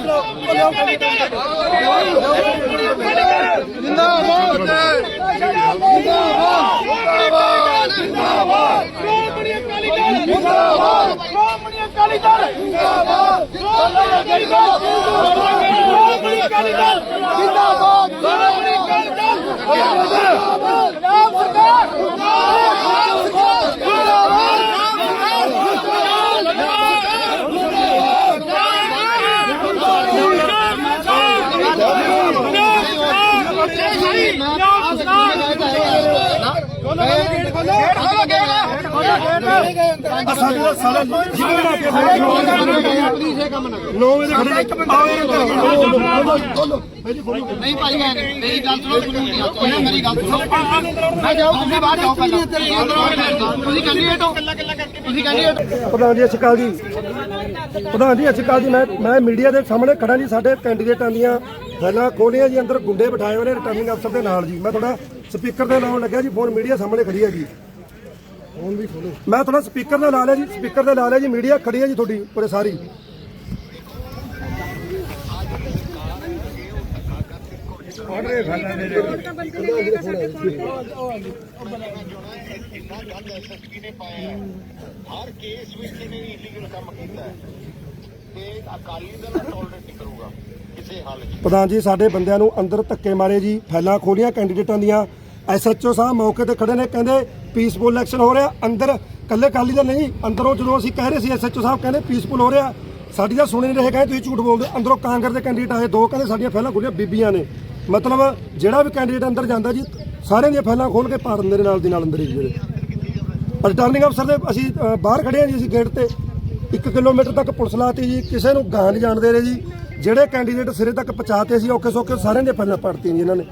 ਸ਼੍ਰੋਮਣੀ ਅਕਾਲੀ ਦਲ ਜਿੰਦਾਬਾਦ। ਸ਼੍ਰੋਮਣੀ ਅਕਾਲੀ ਦਲ ਸ਼੍ਰੋਮਣੀ ਅਕਾਲੀ ਦਲ, ਜਿੰਦਾਬਾਦ। ਸ਼੍ਰੋਮਣੀ ਅਕਾਲੀ ਦਲ, ਜਿੰਦਾਬਾਦ। ਸਾਡੇ ਸਾਲੇ ਜਿਵੇਂ ਨਾ ਕੇ ਨੌ ਵਜੇ ਖੜੇ ਨਹੀਂ ਭਾਈ ਮੈਂ ਮੇਰੀ ਗੱਲ ਸੁਣੋ ਤੁਸੀਂ ਮੇਰੀ ਗੱਲ ਸੁਣੋ ਮੈਂ ਜਾਓ ਤੁਸੀਂ ਬਾਹਰ ਜਾਓ ਪਹਿਲਾਂ ਤੁਸੀਂ ਕੈਂਡੀਡੇਟ ਹੋ ਤੁਸੀਂ ਕੈਂਡੀਡੇਟ ਪ੍ਰਧਾਨ ਜੀ ਅਸ਼ਕਾਲ ਜੀ ਪ੍ਰਧਾਨ ਜੀ। ਅਸ਼ਕਾਲ ਜੀ ਮੈਂ ਮੈਂ ਮੀਡੀਆ ਦੇ ਸਾਹਮਣੇ ਖੜਾ ਜੀ, ਸਾਡੇ ਕੈਂਡੀਡੇਟਾਂ ਦੀਆਂ ਫਾਈਲਾਂ ਖੋਲੀਆਂ ਜੀ, ਅੰਦਰ ਗੁੰਡੇ ਬਿਠਾਏ ਹੋਏ ਨੇ ਰਿਟਰਨਿੰਗ ਅਫਸਰ ਦੇ ਨਾਲ ਜੀ। ਮੈਂ ਤੁਹਾਡਾ ਸਪੀਕਰ ਦੇ ਲਾਉਣ ਲੱਗਿਆ ਜੀ ਫੋਨ ਮੀਡੀਆ ਸਾਹਮਣੇ ਖੜੀ ਹੈ ਜੀ ਮੈਂ ਤੁਹਾਨੂੰ ਸਪੀਕਰ ਦਾ ਲਾ ਲਿਆ ਜੀ, ਸਪੀਕਰ ਦਾ ਲਾ ਲਿਆ ਜੀ, ਮੀਡੀਆ ਖੜੀ ਹੈ ਜੀ ਤੁਹਾਡੀ, ਪੂਰੇ ਸਾਰੀ। ਹਰ ਕੇਸ ਵਿੱਚ ਇਹਨੇ ਇਲੀਗਲ ਕੰਮ ਕੀਤਾ ਤੇ ਅਕਾਲੀ ਦਲ ਟੋਲਰੇਟ ਨਹੀਂ ਕਰੂਗਾ ਕਿਸੇ ਹਾਲ 'ਚ ਪ੍ਰਧਾਨ ਜੀ, ਸਾਡੇ ਬੰਦਿਆਂ ਨੂੰ ਅੰਦਰ ਧੱਕੇ ਮਾਰੇ ਜੀ ਫੈਲਾਂ ਖੋਲੀਆਂ ਕੈਂਡੀਡੇਟਾਂ ਦੀਆਂ। ਐਸਐਚਓ ਸਾਹਿਬ ਮੌਕੇ ਤੇ ਖੜੇ ਨੇ, ਕਹਿੰਦੇ ਪੀਸਫੁਲ ਇਲੈਕਸ਼ਨ ਹੋ ਰਿਹਾ। ਅੰਦਰ ਕੱਲੇ ਕਾਲੀ ਦਾ ਨਹੀਂ, ਅੰਦਰੋਂ ਜਦੋਂ ਅਸੀਂ ਕਹਿ ਰਹੇ ਸੀ ਐਸਐਚਓ ਸਾਹਿਬ ਕਹਿੰਦੇ ਪੀਸਫੁਲ ਹੋ ਰਿਹਾ। ਸਾਡੀ ਤਾਂ ਸੁਣੇ ਨਹੀਂ ਰਹੇ, ਕਹਿੰਦੇ ਤੁਸੀਂ ਝੂਠ ਬੋਲਦੇ ਅੰਦਰੋਂ ਕਾਂਗਰਸ ਦੇ ਕੈਂਡੀਡੇਟ ਆਏ, ਦੋ ਕਹਿੰਦੇ ਸਾਡੀਆਂ ਫੈਲਾਂ ਖੋਲੀਆਂ ਬੀਬੀਆਂ ਨੇ। ਮਤਲਬ ਜਿਹੜਾ ਵੀ ਕੈਂਡੀਡੇਟ ਅੰਦਰ ਜਾਂਦਾ ਜੀ, ਸਾਰਿਆਂ ਦੀਆਂ ਫੈਲਾਂ ਖੋਲ ਕੇ ਪਾ ਦਿੰਦੇ ਨੇ ਨਾਲ ਦੀ ਨਾਲ ਅੰਦਰ ਹੀ ਜਿਹੜੇ। ਰਿਟਰਨਿੰਗ ਅਫਸਰ ਦੇ ਅਸੀਂ ਬਾਹਰ ਖੜੇ ਹਾਂ ਜੀ ਅਸੀਂ ਗੇਟ ਤੇ। 1 ਕਿਲੋਮੀਟਰ ਤੱਕ ਪੁਲਿਸ ਲਾਤੀ ਜੀ, ਕਿਸੇ ਨੂੰ ਗਾਂ ਨਹੀਂ ਜਾਣਦੇ ਰਹੇ ਜੀ। ਜਿਹੜੇ ਕੈਂਡੀਡੇਟ ਸਿਰੇ ਤੱਕ ਪਹੁੰਚਾਤੇ ਸੀ ਔਖੇ ਸੌਖੇ ਸਾਰਿਆਂ ਦੇ ਪਹਿਲਾਂ ਪੜਤੀਆਂ ਜੀ ਇਹਨਾਂ ਨੇ।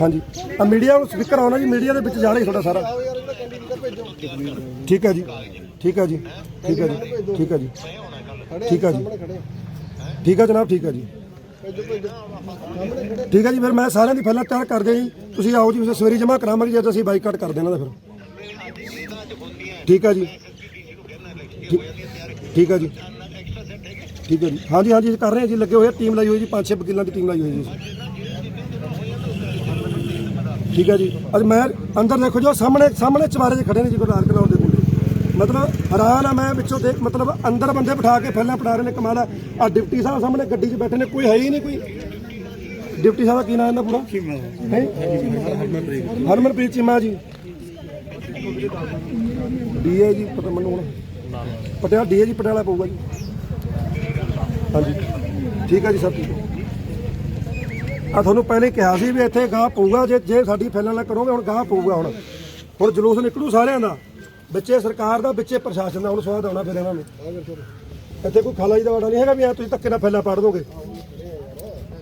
ਹਾਂਜੀ ਆ ਮੀਡੀਆ ਨੂੰ ਸਪੀਕਰ ਆਉਣਾ ਜੀ ਮੀਡੀਆ ਦੇ ਵਿੱਚ ਜਾਣਾ ਰਿਹਾ ਜੀ ਤੁਹਾਡਾ ਸਾਰਾ ਠੀਕ ਹੈ ਜੀ ਠੀਕ ਹੈ ਜੀ ਠੀਕ ਹੈ ਜੀ ਠੀਕ ਹੈ ਜੀ ਠੀਕ ਹੈ ਜੀ ਠੀਕ ਹੈ ਜਨਾਬ ਠੀਕ ਹੈ ਜੀ ਠੀਕ ਹੈ ਜੀ ਫਿਰ ਮੈਂ ਸਾਰਿਆਂ ਦੀ ਪਹਿਲਾਂ ਤਿਆਰ ਕਰਦੇ ਜੀ ਤੁਸੀਂ ਆਓ ਜੀ ਸਵੇਰੀ ਜਮ੍ਹਾਂ ਕਰਾਵਾਂਗੇ ਜਦ ਅਸੀਂ ਬਾਈਕਾਟ ਕਰ ਦੇਣਾ ਤਾਂ ਫਿਰ ਠੀਕ ਹੈ ਜੀ ਠੀਕ- ਠੀਕ ਹੈ ਜੀ ਠੀਕ ਹੈ ਜੀ ਹਾਂਜੀ ਹਾਂਜੀ ਕਰ ਰਹੇ ਹਾਂ ਜੀ ਲੱਗੇ ਹੋਏ ਟੀਮ ਲਾਈ ਹੋਈ ਜੀ ਪੰਜ ਛੇ ਵਕੀਲਾਂ ਦੀ ਟੀਮ ਲਾਈ ਹੋਈ ਜੀ ਠੀਕ ਹੈ ਜੀ। ਅੱਜ ਮੈਂ ਅੰਦਰ ਦੇਖੋ ਜੋ ਸਾਹਮਣੇ ਸਾਹਮਣੇ ਚਵਾਰੇ 'ਚ ਖੜੇ ਨੇ ਜੀ ਗੁਰਦਾਸ ਕਨੌਰ ਦੇ ਮੁੰਡੇ। ਮਤਲਬ ਹੈਰਾਨ ਆ ਮੈਂ ਵਿੱਚੋਂ ਦੇਖ, ਮਤਲਬ ਅੰਦਰ ਬੰਦੇ ਬਿਠਾ ਕੇ ਪਹਿਲਾਂ ਪੜਾ ਰਹੇ ਨੇ ਕਮਾਲ ਆ। ਆਹ ਡਿਪਟੀ ਸਾਹਿਬ ਸਾਹਮਣੇ ਗੱਡੀ 'ਚ ਬੈਠੇ ਨੇ, ਕੋਈ ਹੈ ਹੀ ਨਹੀਂ ਕੋਈ। ਡਿਪਟੀ ਸਾਹਿਬ ਦਾ ਕੀ ਨਾਮ ਇਹਨਾਂ ਪੂਰਾ? ਹੈ? ਹਰਮਨਪ੍ਰੀਤ ਚੀਮਾ ਜੀ। ਡੀਏ ਜੀ, ਪਤਾ ਮੈਨੂੰ ਹੁਣ। ਪਟਿਆਲਾ ਡੀਏ ਜੀ ਪਟਿਆਲਾ ਪਊਗਾ ਜੀ। ਹਾਂਜੀ। ਠੀਕ ਹੈ ਜੀ ਸਭ ਠੀਕ ਹੈ ਆ ਤੁਹਾਨੂੰ ਪਹਿਲੇ ਕਿਹਾ ਸੀ ਵੀ ਇੱਥੇ ਗਾਹ ਪਊਗਾ, ਜੇ ਜੇ ਸਾਡੀ ਫੈਲਾਂ ਨਾ ਕਰੋਗੇ, ਹੁਣ ਗਾਹ ਪਊਗਾ ਹੁਣ। ਹੁਣ ਜਲੂਸ ਨਿਕਲੂ ਸਾਰਿਆਂ ਦਾ। ਵਿੱਚੇ ਸਰਕਾਰ ਦਾ, ਵਿੱਚੇ ਪ੍ਰਸ਼ਾਸਨ ਦਾ, ਹੁਣ ਸਵਾਦ ਆਉਣਾ ਫਿਰ ਇਹਨਾਂ ਨੂੰ। ਇੱਥੇ ਕੋਈ ਖਾਲਾ ਜੀ ਦਾ ਵਾੜਾ ਨਹੀਂ ਹੈਗਾ ਵੀ ਐ ਤੁਸੀਂ ਧੱਕੇ ਨਾਲ ਫੈਲਾ ਪਾੜ ਦੋਗੇ।